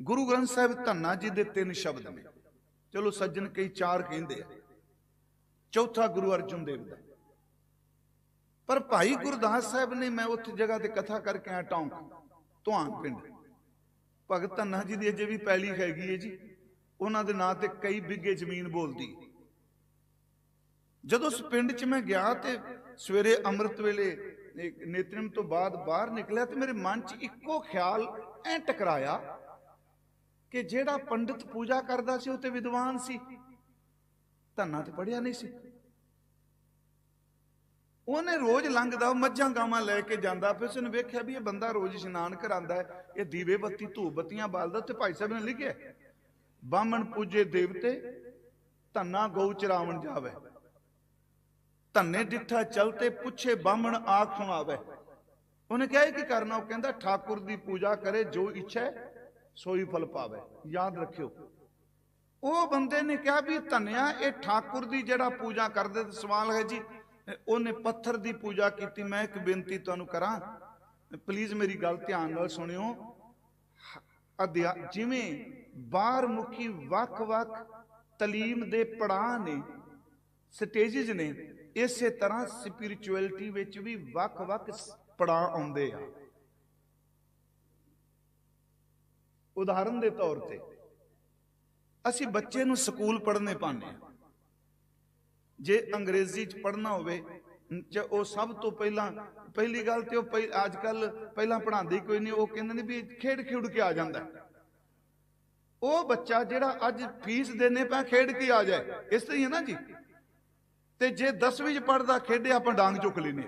ਗੁਰੂ ਗ੍ਰੰਥ ਸਾਹਿਬ ਧੰਨਾ ਜੀ ਦੇ ਤਿੰਨ ਸ਼ਬਦ ਨੇ। ਚਲੋ ਸੱਜਣ ਕਈ ਚਾਰ ਕਹਿੰਦੇ ਆ। ਚੌਥਾ ਗੁਰੂ ਅਰਜਨ ਦੇਵ ਦਾ। ਪਰ ਭਾਈ ਗੁਰਦਾਸ ਸਾਹਿਬ ਨੇ ਮੈਂ ਉੱਥੇ ਜਗ੍ਹਾ ਤੇ ਕਥਾ ਕਰਕੇ ਆ ਟੌਂਕ ਧੁਆਨ ਪਿੰਡ। ਭਗਤ ਧੰਨਾ ਜੀ ਦੀ ਅਜੇ ਵੀ ਪੈਲੀ ਹੈਗੀ ਹੈ ਜੀ। ਉਹਨਾਂ ਦੇ ਨਾਂ ਤੇ ਕਈ ਬਿੱਗੇ ਜ਼ਮੀਨ ਬੋਲਦੀ ਜਦੋਂ ਉਸ ਪਿੰਡ 'ਚ ਮੈਂ ਗਿਆ ਤੇ ਸਵੇਰੇ ਅੰਮ੍ਰਿਤ ਵੇਲੇ ਇਹ ਨੇਤਰਮ ਤੋਂ ਬਾਅਦ ਬਾਹਰ ਨਿਕਲਿਆ ਤੇ ਮੇਰੇ ਮਨ 'ਚ ਇੱਕੋ ਖਿਆਲ ਐ ਟਕਰਾਇਆ ਕਿ ਜਿਹੜਾ ਪੰਡਿਤ ਪੂਜਾ ਕਰਦਾ ਸੀ ਉਹ ਤੇ ਵਿਦਵਾਨ ਸੀ। ਧੰਨਾ ਤੇ ਪੜਿਆ ਨਹੀਂ ਸੀ। ਉਹਨੇ ਰੋਜ਼ ਲੰਘਦਾ ਮੱਝਾਂ ਗਾਵਾਂ ਲੈ ਕੇ ਜਾਂਦਾ। ਫਿਰ ਉਸਨੇ ਵੇਖਿਆ ਵੀ ਇਹ ਬੰਦਾ ਰੋਜ਼ ਇਸ਼ਨਾਨ ਕਰਾਂਦਾ ਹੈ। ਇਹ ਦੀਵੇ ਬੱਤੀ ਧੂਪ ਬੱਤੀਆਂ ਬਾਲਦਾ ਤੇ ਭਾਈ ਸਾਹਿਬ ਨੇ ਲਿਖਿਆ ਬਾਹਮਣ ਪੂਜੇ ਦੇਵਤੇ ਧੰਨਾ ਗਊ ਚਰਾਵਣ ਜਾਵੇ। ਧੰਨੇ ਡਿੱਠਾ ਚਲਤੇ ਪੁੱਛੇ ਬਾਹਮਣ ਆਖ ਸੁਣਾਵੇ। ਉਹਨੇ ਕਿਹਾ ਇਹ ਕੀ ਕਰਨਾ? ਉਹ ਕਹਿੰਦਾ ਠਾਕੁਰ ਦੀ ਪੂਜਾ ਕਰੇ ਜੋ ਇੱਛਾ ਹੈ, ਸੋਈ ਫਲ ਪਾਵੇ, ਯਾਦ ਰੱਖਿਓ। ਉਹ ਬੰਦੇ ਨੇ ਕਿਹਾ ਵੀ ਧੰਨਿਆ, ਇਹ ਠਾਕੁਰ ਦੀ ਜਿਹੜਾ ਪੂਜਾ ਕਰਦੇ ਤੇ ਸਵਾਲ ਹੈ ਜੀ ਉਹਨੇ ਪੱਥਰ ਦੀ ਪੂਜਾ ਕੀਤੀ, ਮੈਂ ਇੱਕ ਬੇਨਤੀ ਤੁਹਾਨੂੰ ਕਰਾਂ, ਪਲੀਜ਼ ਮੇਰੀ ਗੱਲ ਧਿਆਨ ਨਾਲ ਸੁਣਿਓ। ਅਧਿਆ, ਜਿਵੇਂ ਬਾਹਰ ਮੁਖੀ ਵੱਖ-ਵੱਖ ਤਾਲੀਮ ਦੇ ਪੜਾਅ ਨੇ ਸਟੇजेस ਨੇ, ਇਸੇ ਤਰ੍ਹਾਂ ਸਪਿਰਚੁਅਲਿਟੀ ਵਿੱਚ ਵੀ ਵੱਖ-ਵੱਖ ਪੜਾਅ ਆਉਂਦੇ ਆ। ਉਦਾਹਰਨ ਦੇ ਤੌਰ ਤੇ, ਅਸੀਂ ਬੱਚੇ ਨੂੰ ਸਕੂਲ ਪੜ੍ਹਨੇ ਪਾਉਂਦੇ ਆ ਜੇ ਅੰਗਰੇਜ਼ੀ ਚ ਪੜ੍ਹਨਾ ਹੋਵੇ ਚ ਉਹ ਸਭ ਤੋਂ ਪਹਿਲਾਂ, ਪਹਿਲੀ ਗੱਲ ਤੇ ਉਹ ਅੱਜ ਕੱਲ ਪਹਿਲਾਂ ਪੜ੍ਹਾਉਂਦੇ ਕੋਈ ਨਹੀਂ, ਉਹ ਕਹਿੰਦੇ ਨੇ ਵੀ ਖੇਡ ਖੇਡ ਕੇ ਆ ਜਾਂਦਾ। ਉਹ ਬੱਚਾ ਜਿਹੜਾ ਅੱਜ ਫੀਸ ਦੇਣੇ ਪਾ, ਖੇਡ ਕੇ ਆ ਜਾਏ, ਇਸ ਤਰ੍ਹਾਂ ਹੀ ਹੈ ਨਾ ਜੀ? ਤੇ ਜੇ 10ਵੀਂ ਚ ਪੜਦਾ ਖੇਡੇ ਆਪਾਂ ਡਾਂਗ ਚੁੱਕ ਲੈਨੇ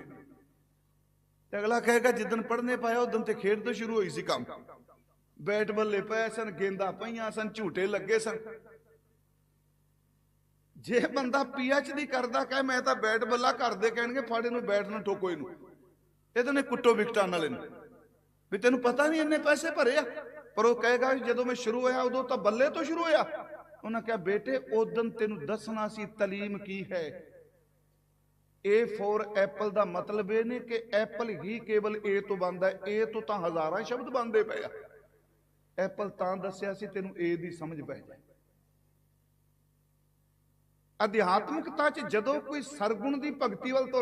ਤੇ ਅਗਲਾ ਕਹੇਗਾ ਜਿੱਦਨ ਪੜਨੇ ਪਾਇਆ, ਉਦੋਂ ਤੇ ਖੇਡ ਤੋਂ ਸ਼ੁਰੂ ਹੋਈ ਸੀ ਕੰਮ। ਬੈਟ ਬੱਲੇ ਪਏ ਸਨ, ਗੇਂਦਾਂ ਪਈਆਂ ਸਨ, ਝੂਟੇ ਲੱਗੇ ਸਨ। ਜੇ ਬੰਦਾ ਪੀਐਚਡੀ ਕਰਦਾ, ਕਹੇ ਮੈਂ ਤਾਂ ਬੈਟ ਬੱਲਾ ਕਰਦੇ ਕਹਿਣਗੇ, ਫਾੜੇ ਨੂੰ ਬੈਟ ਨੂੰ ਠੋਕੋ ਇਹਨੂੰ। ਇਹਦੇ ਨੇ ਕੁੱਟੋ ਵਿਕਟਾਂ ਨਾਲ ਇਹਨੂੰ। ਵੀ ਤੈਨੂੰ ਪਤਾ ਨਹੀਂ ਇੰਨੇ ਪੈਸੇ ਭਰੇ ਆ? ਪਰ ਉਹ ਕਹੇਗਾ ਵੀ ਜਦੋਂ ਮੈਂ ਸ਼ੁਰੂ ਹੋਇਆ, ਉਦੋਂ ਤਾਂ ਬੱਲੇ ਤੋਂ ਸ਼ੁਰੂ ਹੋਇਆ। ਉਹਨਾਂ ਕਿਹਾ, ਬੇਟੇ ਉਦੋਂ ਤੈਨੂੰ ਦੱਸਣਾ ਸੀ ਤਾਲੀਮ ਕੀ ਹੈ? A ਫੋਰ ਐਪਲ ਦਾ ਮਤਲਬ ਇਹ ਨਹੀਂ ਕਿ ਐਪਲ ਹੀ ਕੇਵਲ A ਤੋਂ ਬਣਦਾ ਹੈ। A ਤੋਂ ਤਾਂ ਹਜ਼ਾਰਾਂ ਸ਼ਬਦ ਬਣਦੇ ਪਏ ਆ। ਐਪਲ ਤਾਂ ਦੱਸਿਆ ਸੀ ਤੈਨੂੰ A ਦੀ ਸਮਝ ਪੈ ਜਾਏ। ਅਧਿਆਤਮਿਕਤਾ 'ਚ ਜਦੋਂ ਕੋਈ ਸਰਗੁਣ ਦੀ ਭਗਤੀ ਵੱਲ ਤੁਰ